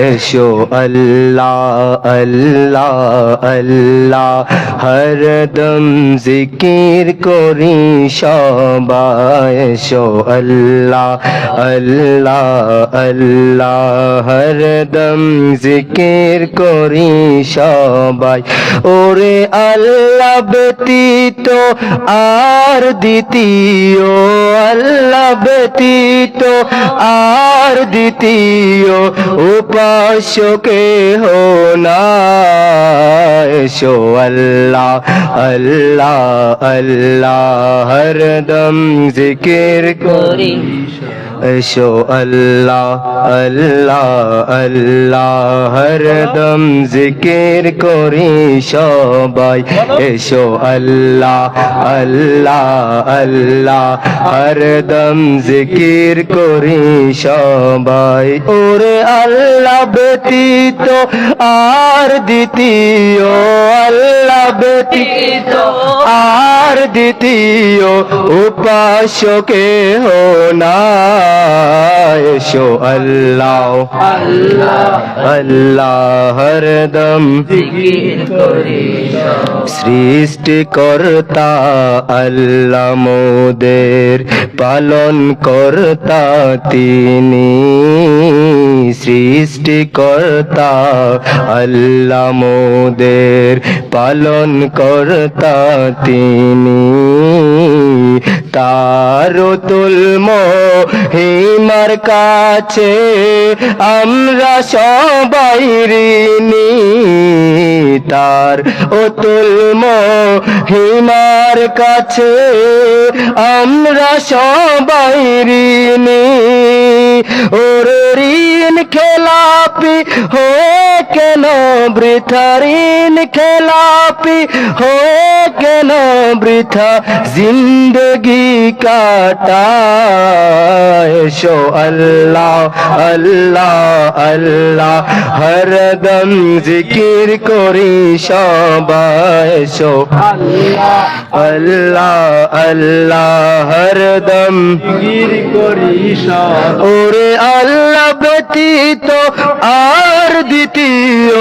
এসো আল্লাহ আল্লাহ আল্লাহ। হরদম জিকির করি সবাই। এসো আল্লাহ আল্লাহ আল্লাহ। হরদম জিকির করি সবাই। ওরে আল্লাহ ব্যতীত আর দ্বিতীয়। আল্লাহ ব্যতীত আর দ্বিতীয়। উপাসকে হো না এসো আল্লাহ আল্লাহ আল্লাহ হরদম জিকির করি। এসো আল্লাহ আল্লাহ আল্লাহ হরদম জিকির করি সবাই এসো আল্লাহ আল্লাহ আল্লাহ হরদম জিকির করি সবাই ওরে আল্লাহ ব্যতীত আর দ্বিতীয় আল্লাহ ব্যতীত আর দ্বিতীয় উপাসকে হো না, এসো আল্লাহ। আল্লাহ হরদম সৃষ্টিকর্তা আল্লাহ মোদের, পালন কর্তা তিনি। সৃষ্টিকর্তা আল্লাহ মোদের, পালন কর্তা তিনি। তার তুলম হিমার কাছে আমরা সবাই ঋণী তার অতুল হিমার কাছে আমরা সবাই ওর ঋণ খেলাপি হো কেন বৃথা ঋণ খেলাপি হো কেন বৃথা জিন্দগি কাটা এসো আল্লাহ আল্লাহ আল্লাহ হরদম জিকির করি সবাই। আল্লাহ আল্লাহ আল্লাহ হরদম জিকির করি সব ওরে আল্লাহ ব্যতীত আর দ্বিতীয়,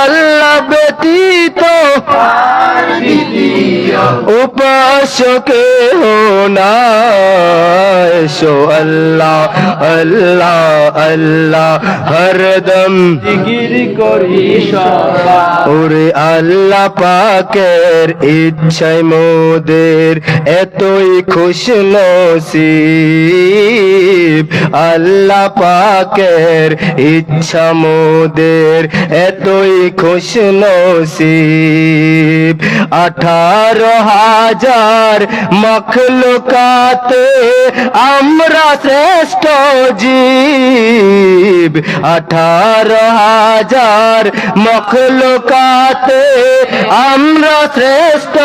আল্লাহ ব্যতীত। উপাসকে হো না এসো আল্লাহ আল্লাহ আল্লাহ হরদম ওরে আল্লাহ পাকের ইচ্ছায় মোদের এতই খুশ নসিব আল্লাহ পাকের ইচ্ছা মোদের এতই খুশ নসিব আঠারো হাজার মখলুকাতে আমরা শ্রেষ্ঠ জীব। আঠারো হাজার মখলুকাতে আমরা শ্রেষ্ঠ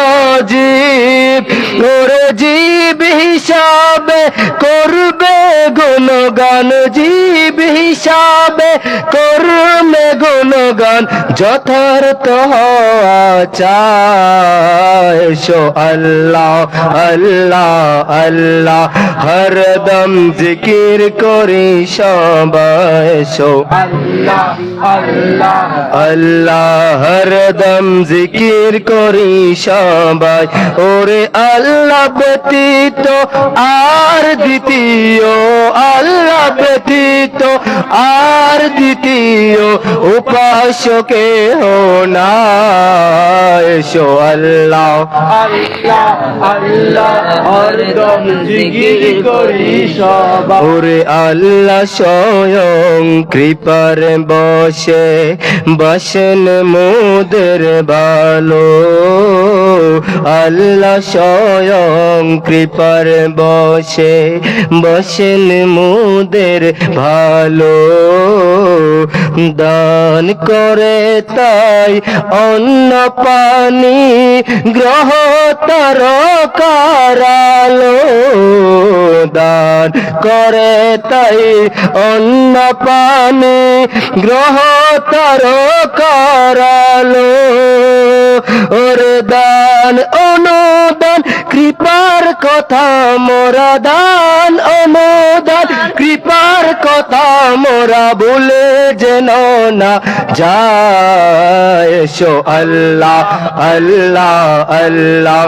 জীব। ওর জীব হিসাবে করবে গুণগান জীব হিসাবে করবে গুণগান যথার্থ হওয়া আল্লাহ আল্লাহ আল্লাহ হরদম জিকির করি সবাই। এসো আল্লাহ আল্লাহ আল্লাহ হরদম জিকির করি সবাই। ওরে আল্লাহ ব্যতীত আর দ্বিতীয়, আল্লাহ ব্যতীত আর দ্বিতীয় উপাসকে হো না এসো আল্লাহ। আল্লাহ ওরে আল্লাহ স্বয়ং কৃপার বসে বসেন মোদের ভালো আল্লাহ স্বয়ং কৃপার বসে, বসেন মোদের ভালো দান করে তাই অন্ন পানি গ্রহ তার কারালো দান করে তাই অন্ন পানি গ্রহ তার কারালো দান, অনুদান, কৃপার কথা মোরা দান, অনুদান, কৃপার কথা মোরা ভুলে যেন না যায়। আল্লাহ আল্লাহ আল্লাহ